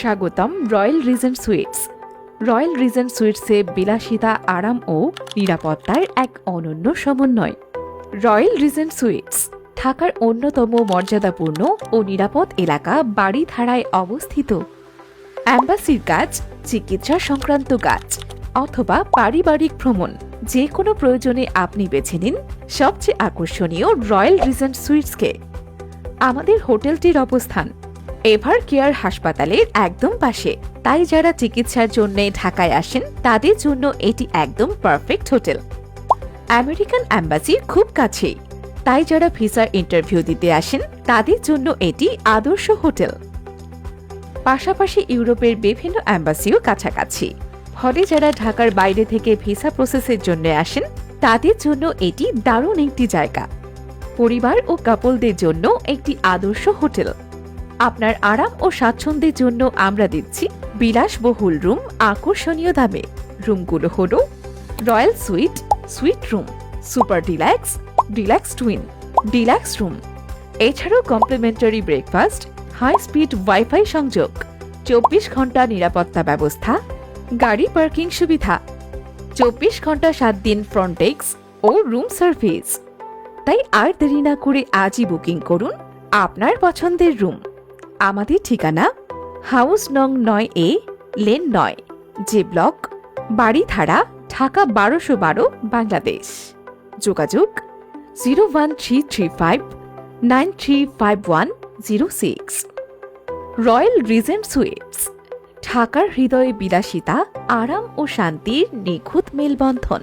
স্বাগতম Royal Regent Suites. Royal Regent সুইটসে বিলাসিতা আরাম ও নিরাপত্তার এক অনন্য সমন্বয়। রয়্যাল রিজেন্ট সুইটস ঢাকার অন্যতম মর্যাদাপূর্ণ ও নিরাপদ এলাকা বাড়িধারায় অবস্থিত। অ্যাম্বাসির কাজ, চিকিৎসা সংক্রান্ত কাজ অথবা পারিবারিক ভ্রমণ যে কোনো প্রয়োজনে আপনি বেছে নিন সবচেয়ে আকর্ষণীয় রয়্যাল রিজেন্ট সুইটসকে। আমাদের হোটেলটির অবস্থান এভার কেয়ার হাসপাতালের একদম পাশে। তাই যারা চিকিৎসার জন্য ঢাকায় আসেন, তাদের জন্য এটি একদম পারফেক্ট হোটেল। আমেরিকান অ্যাম্বাসির খুব কাছেই। তাই যারা ভিসার ইন্টারভিউ দিতে আসেন, তাদের জন্য এটি আদর্শ হোটেল। পাশাপাশি ইউরোপের বিভিন্ন অ্যাম্বাসিও কাছাকাছি। ফলে যারা ঢাকার বাইরে থেকে ভিসা প্রসেসের জন্য আসেন, তাদের জন্য এটি দারুণ একটি জায়গা। পরিবার ও কাপলদের জন্য একটি আদর্শ হোটেল। আপনার আরাম ও স্বাচ্ছন্দ্যের জন্য আমরা দিচ্ছি বিলাসবহুল রুম আকর্ষণীয় দামে। রুমগুলো হল royal suite suite room, super deluxe deluxe twin deluxe room. এছাড়াও complimentary breakfast, high speed WiFi সংযোগ, চব্বিশ ঘণ্টা নিরাপত্তা ব্যবস্থা, গাড়ি পার্কিং সুবিধা, চব্বিশ ঘণ্টা সাত দিন ফ্রন্টেক্স ও রুম সার্ভিস তাই আর দেরি না করে আজই বুকিং করুন আপনার পছন্দের রুম আমাদের ঠিকানা হাউস নং নয় এ, লেন নয় যে ব্লক বাড়িধারা ঢাকা বারোশো বারো, বাংলাদেশ। যোগাযোগ zero one three three five nine three five one zero six. Royal Regent Suites, ঢাকার হৃদয়ে বিলাসিতা, আরাম ও শান্তির নিখুঁত মেলবন্ধন।